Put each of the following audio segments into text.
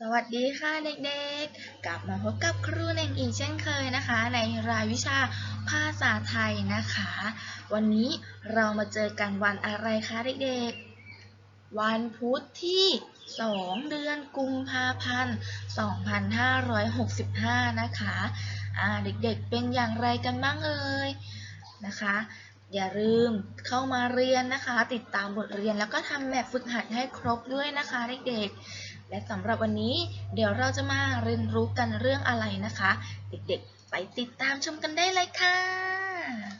สวัสดีค่ะเด็กๆ กลับมาพบกับครูเน่งอีกเช่นเคยนะคะ ในรายวิชาภาษาไทยนะคะ วันนี้เรามาเจอกันวันอะไรคะเด็กๆ วันพุธที่ 2 เดือนกุมภาพันธ์ 2565 นะคะเด็กๆเป็นอย่างไรกันบ้างเอ่ยนะคะอย่าลืมเข้ามาเรียนนะคะ ติดตามบทเรียนแล้วก็ทำแบบฝึกหัดให้ครบด้วยนะคะเด็กๆ และสำหรับวันนี้เดี๋ยวเราจะมาเรียนรู้กันเรื่องอะไรนะคะ เด็กๆ ไปติดตามชมกันได้เลยค่ะ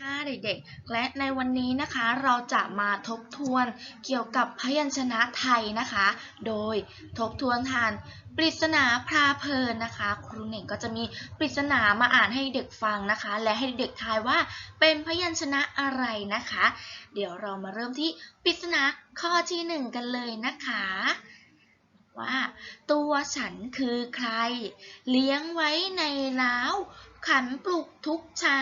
ค่ะเด็กๆ และในวันนี้นะคะเราจะมาทบทวนเกี่ยวกับพยัญชนะไทยนะคะ โดยทบทวนทานปริศนาพราเพลินนะคะ ครูเหน่งก็จะมีปริศนามาอ่านให้เด็กฟังนะคะ และให้เด็กทายว่าเป็นพยัญชนะอะไรนะคะ เดี๋ยวเรามาเริ่มที่ปริศนาข้อที่หนึ่งกันเลยนะคะ ว่า ตัวฉันคือใคร เลี้ยงไว้ในล้า ขันปลุกทุกเช้า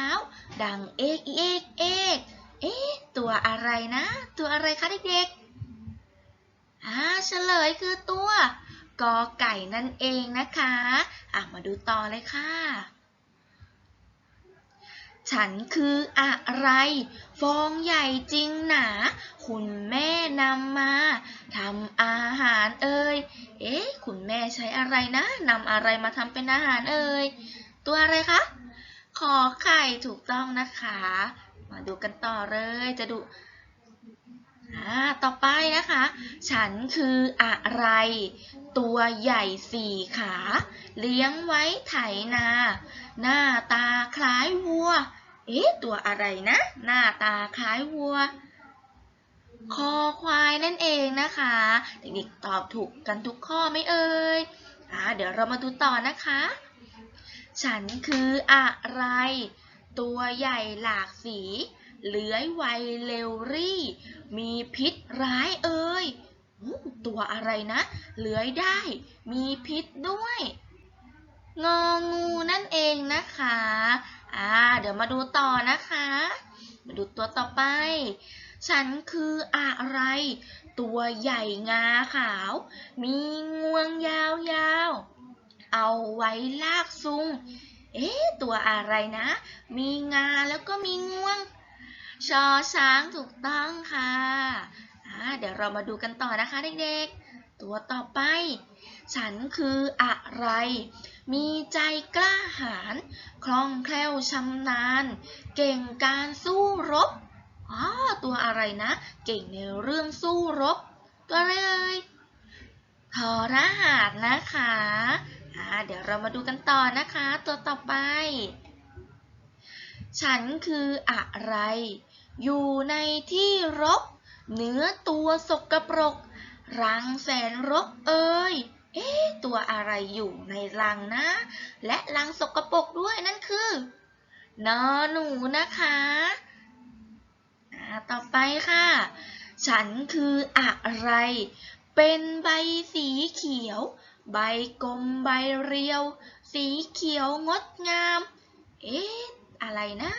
ดังเอกเอกเอกเอ๊ะตัวอะไรนะ ตัวอะไรคะเด็กๆอ่าเฉลยคือตัวกอไก่นั่นเองนะคะอะมาดูต่อเลยค่ะ ฉันคืออะไร ฟองใหญ่จริงหนา คุณแม่นำมาทำอาหารเอ่ย เอ๊ะ คุณแม่ใช้อะไรนะนำอะไรมาทำเป็นอาหารเอ่ย ตัวอะไรคะ ขอไข่ถูกต้องนะคะ มาดูกันต่อเลย จะดูอ่าต่อไปนะคะ ฉันคืออะไร ตัวใหญ่สี่ขา เลี้ยงไว้ไถนา หน้าตาคล้ายวัว เอ๊ะ ตัวอะไรนะ หน้าตาคล้ายวัว คอควายนั่นเองนะคะ เด็กๆตอบถูกกันทุกข้อไหมเอ่ยอ่าเดี๋ยวเรามาดูต่อนะคะ ฉันคืออะไร ตัวใหญ่หลากสี เลื้อยไวเร็วรี่ มีพิษร้ายเอ่ยอู้ตัวอะไรนะ เลื้อยได้ มีพิษด้วย งองูนั่นเองนะคะ อ่า เดี๋ยวมาดูต่อนะคะ มาดูตัวต่อไป ฉันคืออะไร ตัวใหญ่งาขาว มีงวงยาวๆ เอาไว้ลากซุง เอ๊ะ ตัวอะไรนะ มีงาแล้วก็มีงวง ชอช้างถูกต้องค่ะอ่าเดี๋ยวเรามาดูกันต่อนะคะเด็กๆ ตัวต่อไป ฉันคืออะไร มีใจกล้าหาญ คล่องแคล่วชำนาญ เก่งการสู้รบ อ๋อ ตัวอะไรนะ เก่งในเรื่องสู้รบ ตัวอะไรเอ่ยทอรหัสนะคะอ่า เดี๋ยวเรามาดูกันต่อนะคะ ตัวต่อไป ฉันคืออะไร อยู่ในที่รก เนื้อตัวสกปรก รังแสนรกเอ่ยเอ๊ะ ตัวอะไรอยู่ในรังนะ และรังสกปรกด้วยนั่นคือนอหนูนะคะต่อไปค่ะ ฉันคืออะไร เป็นใบสีเขียว ใบกลมใบเรียว สีเขียวงดงาม เอ๊ะ อะไรนะ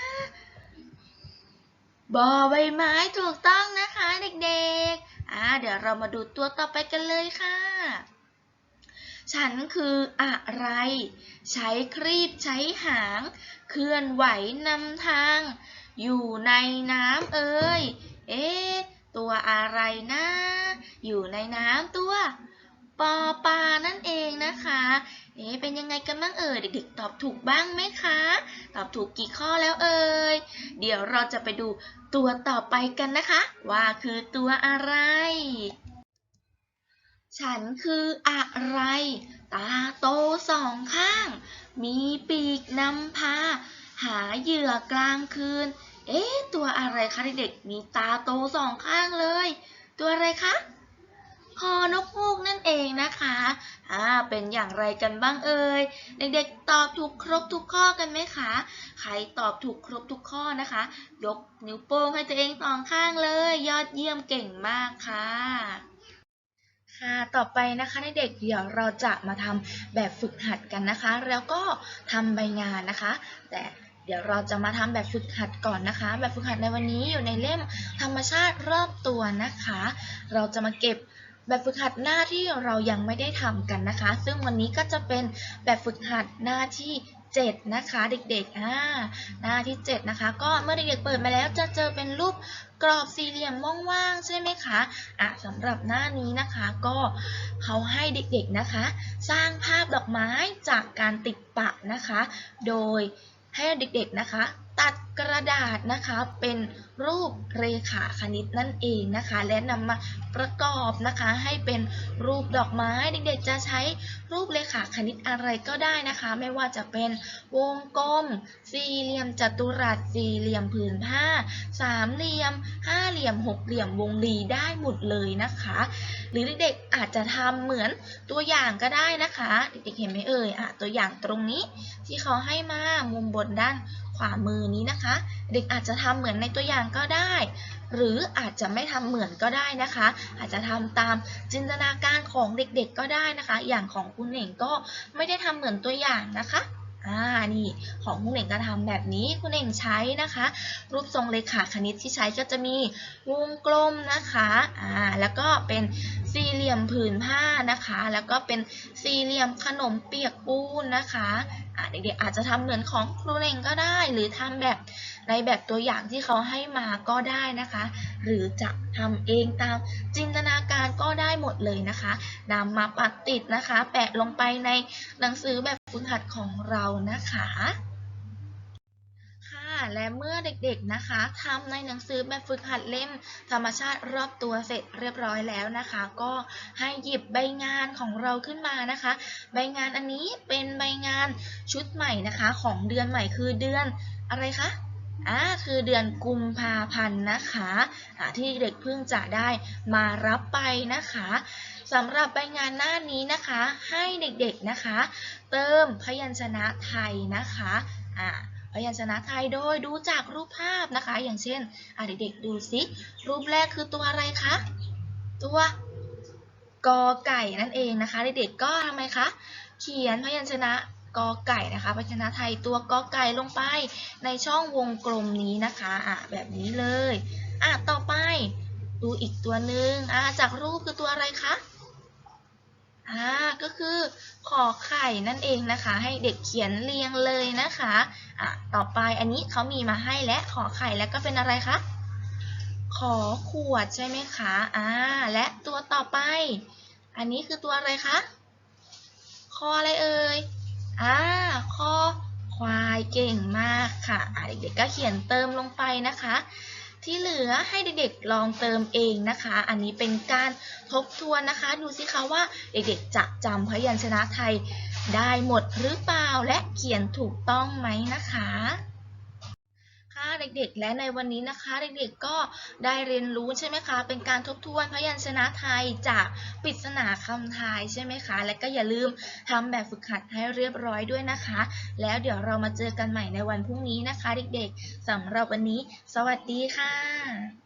บอใบไม้ถูกต้องนะคะเด็กๆ อ่า เดี๋ยวเรามาดูตัวต่อไปกันเลยค่ะ ฉันคืออะไร ใช้ครีบใช้หาง เคลื่อนไหวนำทาง อยู่ในน้ำเอ่ย เอ๊ะ ตัวอะไรนะ อยู่ในน้ำตัว ปอปานั่นเองนะคะเอ๊ะเป็นยังไงกันบ้างเอ่ยเด็กๆตอบถูกบ้างไหมคะ ตอบถูกกี่ข้อแล้วเอ่ยเดี๋ยวเราจะไปดูตัวต่อไปกันนะคะ ว่าคือตัวอะไร ฉันคืออะไร ตาโตสองข้าง มีปีกนำพา หาเหยื่อกลางคืน เอ๊ะตัวอะไรคะเด็กๆมีตาโตสองข้างเลย ตัวอะไรคะคอนกฮูก นั่นเองนะคะอ่าเป็นอย่างไรกันบ้างเอ่ยเด็กๆตอบถูกครบทุกข้อกันไหมคะ ใครตอบถูกครบทุกข้อนะคะ ยกนิ้วโป้งให้ตัวเองสองข้างเลย ยอดเยี่ยมเก่งมากค่ะค่ะต่อไปนะคะเด็กๆเดี๋ยวเราจะมาทำแบบฝึกหัดกันนะคะ แล้วก็ทำใบงานนะคะ แต่เดี๋ยวเราจะมาทำแบบฝึกหัดก่อนนะคะ แบบฝึกหัดในวันนี้อยู่ในเล่มธรรมชาติรอบตัวนะคะ เราจะมาเก็บ แบบฝึกหัดหน้าที่เรายังไม่ได้ทำกันนะคะ ซึ่งวันนี้ก็จะเป็นแบบฝึกหัดหน้าที่7นะคะเด็กๆอ่าหน้าที่ 7 นะคะ ก็เมื่อเด็กๆเปิดมาแล้วจะเจอเป็นรูปกรอบสี่เหลี่ยมว่างๆใช่ไหมคะอะสำหรับหน้านี้นะคะก็เขาให้เด็กๆนะคะ สร้างภาพดอกไม้จากการติดปะนะคะ โดยให้เด็กๆนะคะตัดกระดาษนะคะเป็นรูปเรขาคณิตนั่นเองนะคะ และนำมาประกอบนะคะให้เป็นรูปดอกไม้เด็กๆจะใช้รูปเรขาคณิตอะไรก็ได้นะคะ ไม่ว่าจะเป็นวงกลม สี่เหลี่ยมจัตุรัสสี่เหลี่ยมผืนผ้า สามเหลี่ยม ห้าเหลี่ยมหกเหลี่ยมวงรีได้หมดเลยนะคะ หรือเด็กๆอาจจะทำเหมือนตัวอย่างก็ได้นะคะ เด็กๆเห็นไหมเอ่ยอะตัวอย่างตรงนี้ที่เขาให้มามุมบนด้านขวามือนี้นะคะ เด็กอาจจะทำเหมือนในตัวอย่างก็ได้ หรืออาจจะไม่ทำเหมือนก็ได้นะคะ อาจจะทำตามจินตนาการของเด็กๆก็ได้นะคะ อย่างของคุณเหน่งก็ไม่ได้ทำเหมือนตัวอย่างนะคะอ่านี่ของคุณเหน่งก็ทำแบบนี้คุณเหน่งใช้นะคะ รูปทรงเลขาคณิตที่ใช้ก็จะมีวงกลมนะคะอ่าแล้วก็เป็นสี่เหลี่ยมผืนผ้านะคะ แล้วก็เป็นสี่เหลี่ยมขนมเปียกปูนนะคะ เด็กๆอาจจะทำเหมือนของครูเหน่งก็ได้ หรือทำแบบในแบบตัวอย่างที่เขาให้มาก็ได้นะคะ หรือจะทำเองตามจินตนาการก็ได้หมดเลยนะคะนำมาปักติดนะคะ แปะลงไปในหนังสือแบบฝึกหัดของเรานะคะ และเมื่อเด็กๆนะคะทำในหนังสือแบบฝึกหัดเล่มธรรมชาติรอบตัวเสร็จเรียบร้อยแล้วนะคะ ก็ให้หยิบใบงานของเราขึ้นมานะคะ ใบงานอันนี้เป็นใบงานชุดใหม่นะคะของเดือนใหม่คือเดือนอะไรคะอ่าคือเดือนกุมภาพันธ์นะคะอ่าที่เด็กเพิ่งจะได้มารับไปนะคะสำหรับใบงานหน้านี้นะคะ ให้เด็กๆนะคะ เติมพยัญชนะไทยนะคะอ่า พยัญชนะไทยโดยดูจากรูปภาพนะคะ อย่างเช่นอะเด็กๆดูสิรูปแรกคือตัวอะไรคะ ตัวกอไก่นั่นเองนะคะ เด็กๆก็ทำไมคะ เขียนพยัญชนะกอไก่นะคะพยัญชนะไทยตัวกอไก่ลงไปในช่องวงกลมนี้นะคะอะแบบนี้เลยอะต่อไปดูอีกตัวหนึ่งอะจากรูปคือตัวอะไรคะ อ่าก็คือขอไข่นั่นเองนะคะ ให้เด็กเขียนเรียงเลยนะคะอะต่อไปอันนี้เขามีมาให้และขอไข่แล้วก็เป็นอะไรคะขอขวดใช่ไหมคะอ่าและตัวต่อไป อันนี้คือตัวอะไรคะคออะไรเอ่ยอ่าคอควายเก่งมากค่ะเด็กๆก็เขียนเติมลงไปนะคะ ที่เหลือให้เด็กๆลองเติมเองนะคะ อันนี้เป็นการทบทวนนะคะ ดูสิคะว่าเด็กๆจะจำพยัญชนะไทยได้หมดหรือเปล่าและเขียนถูกต้องไหมนะคะ ค่ะเด็กๆ และในวันนี้นะคะ เด็กๆก็ได้เรียนรู้ใช่ไหมคะ เป็นการทบทวนพยัญชนะไทยจากปริศนาคำทยใช่ไหมคะ และก็อย่าลืมทำแบบฝึกหัดให้เรียบร้อยด้วยนะคะ แล้วเดี๋ยวเรามาเจอกันใหม่ในวันพรุ่งนี้นะคะ เด็กๆสำหรับวันนี้ สวัสดีค่ะ